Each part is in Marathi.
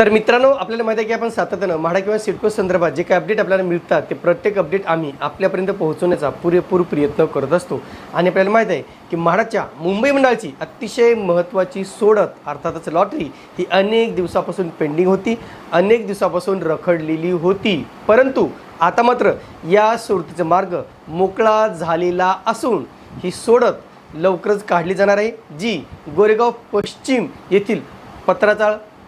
तर मित्रांनो आपल्याला माहिती आहे की आपण सातत्यानं म्हाडा किंवा सिडको संदर्भात जे काही अपडेट आपल्याला मिळतात ते प्रत्येक अपडेट आम्ही आपल्यापर्यंत पोहोचवण्याचा पुरेपूर प्रयत्न करत असतो. आणि आपल्याला माहीत आहे की म्हाडाच्या मुंबई मंडळाची अतिशय महत्त्वाची सोडत अर्थातच लॉटरी ही अनेक दिवसापासून पेंडिंग होती अनेक दिवसापासून रखडलेली होती. परंतु आता मात्र या सोडतीचा मार्ग मोकळा झालेला असून ही सोडत लवकरच काढली जाणार आहे जी गोरेगाव पश्चिम येथील पत्राचाळ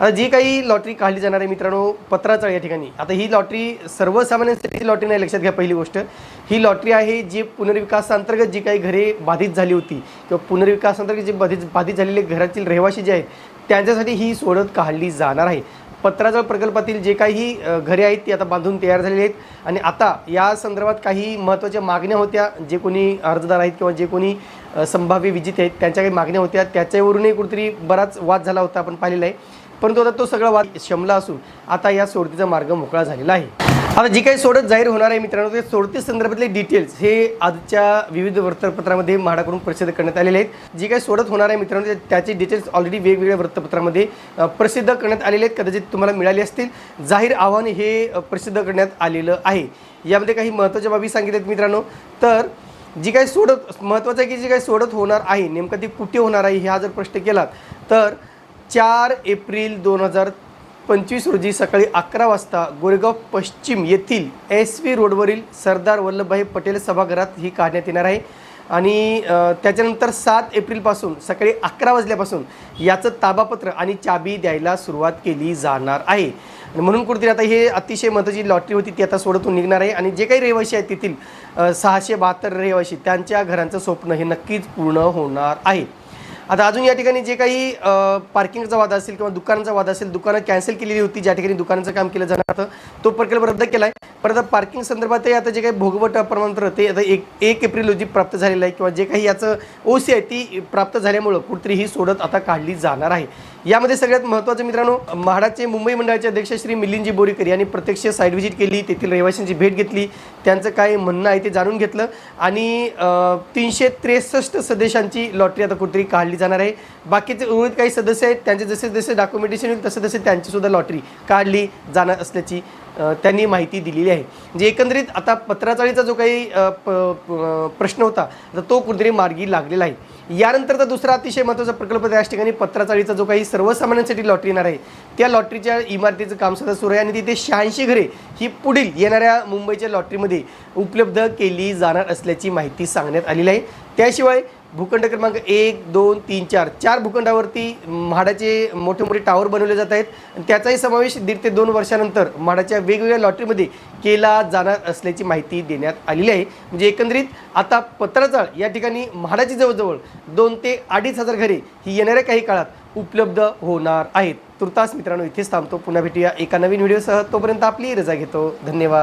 आता जी काही लॉटरी काढली जाणार आहे मित्रांनो पत्राचा या ठिकाणी. आता ही लॉटरी सर्वसामान्यांसाठी लॉटरी नाही लक्षात घ्या पहिली गोष्ट. ही लॉटरी आहे जी पुनर्विकासांतर्गत जी काही घरे बाधित झाली होती किंवा पुनर्विकासांतर्गत जे बाधित बाधित झालेले घरातील रहिवासी जे आहेत त्यांच्यासाठी ही सोडत काढली जाणार आहे. पत्राजळ प्रकल्पातील जे काही घरे आहेत ती आता बांधून तयार झालेली आहेत. आणि आता या संदर्भात काही महत्त्वाच्या मागण्या होत्या. जे कोणी अर्जदार आहेत किंवा जे कोणी संभाव्य विजेते आहेत त्यांच्या काही मागण्या होत्या. त्याच्यावरूनही कुठेतरी बराच वाद झाला होता आपण पाहिलेला आहे. परंतु आता तो सगळा वाद शमला असून आता या सोडतीचा मार्ग मोकळा झालेला आहे. आता जी काही सोडत जाहीर होणार आहे मित्रांनो ते सोडती संदर्भातले डिटेल्स हे आजच्या विविध वृत्तपत्रामध्ये म्हाडाकडून प्रसिद्ध करण्यात आलेले आहेत. जी काही सोडत होणार आहे मित्रांनो ते- त्याचे डिटेल्स ऑलरेडी वेगवेगळ्या वृत्तपत्रामध्ये प्रसिद्ध करण्यात आलेले आहेत. कदाचित तुम्हाला मिळाले असतील. जाहीर आव्हान हे प्रसिद्ध करण्यात आलेलं आहे. यामध्ये काही महत्त्वाच्या बाबी सांगितल्यात मित्रांनो. तर जी काही सोडत महत्त्वाचं आहे की जी काही सोडत होणार आहे नेमकं ती कुठे होणार आहे हा जर प्रश्न केलात तर चार एप्रिल दोन हजार पंचवीस रोजी सकाळी अकरा वाजता गोरेगाव पश्चिम येथील एस व्ही रोडवरील सरदार वल्लभभाई पटेल सभागृहात ही काढण्यात येणार आहे. आणि त्याच्यानंतर सात एप्रिलपासून सकाळी अकरा वाजल्यापासून याचं ताबापत्र आणि चाबी द्यायला सुरुवात केली जाणार आहे. म्हणून कुठेतरी आता हे अतिशय महत्त्वाची लॉटरी होती ती आता सोडतून निघणार आहे. आणि जे काही रहिवासी आहेत तेथील सहाशे बहात्तर रहिवासी त्यांच्या घरांचं स्वप्न हे नक्कीच पूर्ण होणार आहे. आता अजून या ठिकाणी जे काही पार्किंगचा वाद असेल किंवा दुकानांचा वाद असेल दुकानं कॅन्सल केलेली होती ज्या ठिकाणी दुकानाचं काम केलं जाणार होतं तो प्रकल्प रद्द केला आहे परत पार्किंग संदर्भातही आता जे काही भोगवट प्रमाणपत्र ते आता एक एक एप्रिल रोजी प्राप्त झालेलं आहे किंवा जे काही याचं ओ सी आहे ती प्राप्त झाल्यामुळं कुठतरी ही सोडत आता काढली जाणार आहे. यामध्ये सगळ्यात महत्त्वाचं मित्रांनो म्हाडाचे मुंबई मंडळाचे अध्यक्ष श्री मिलिंदजी बोरीकर यांनी प्रत्यक्ष साईट व्हिजिट केली तेथील रहिवाशांची भेट घेतली त्यांचं काय म्हणणं आहे ते जाणून घेतलं आणि तीनशे त्रेसष्ट सदस्यांची लॉटरी आता कुठेतरी काढली जाणार आहे. बाकीचे उर्वरित काही सदस्य आहेत त्यांचे जसे जसे डॉक्युमेंटेशन होईल तसे तसे त्यांचीसुद्धा लॉटरी काढली जाणार असल्याची त्यांनी माहिती दिलेली आहे. म्हणजे एकंदरीत आता पत्राचाळीचा जो काही प- प्रश्न होता तर तो कुठेतरी मार्गी लागलेला आहे. यानंतरचा दुसरा अतिशय महत्त्वाचा प्रकल्प त्याच ठिकाणी पत्राचाळीचा जो काही सर्वसामान्यांसाठी लॉटरी येणार आहे त्या लॉटरीच्या इमारतीचं काम सुद्धा सुरू आहे आणि तिथे शहाऐंशी घरे ही पुढील येणाऱ्या मुंबईच्या लॉटरीमध्ये उपलब्ध केली जाणार असल्याची माहिती सांगण्यात आलेली आहे. त्याशिवाय भूखंड क्रमांक एक दोन तीन चार. चार भूखंडावरती म्हाडाचे मोठे मोठे टावर बनवले जात आहेत. आणि त्याचाही समावेश दीड ते दोन वर्षानंतर म्हाडाच्या वेगवेगळ्या लॉटरीमध्ये केला जाणार असल्याची माहिती देण्यात आलेली आहे. म्हणजे एकंदरीत आता पत्राचाळ या ठिकाणी म्हाडाची जवळजवळ दोन ते अडीच हजार घरे ही येणाऱ्या काही काळात उपलब्ध होणार आहेत. तुर्तास मित्रांनो इथेच थांबतो. पुन्हा भेटूया एका नवीन व्हिडिओसह तोपर्यंत आपली रजा घेतो. धन्यवाद.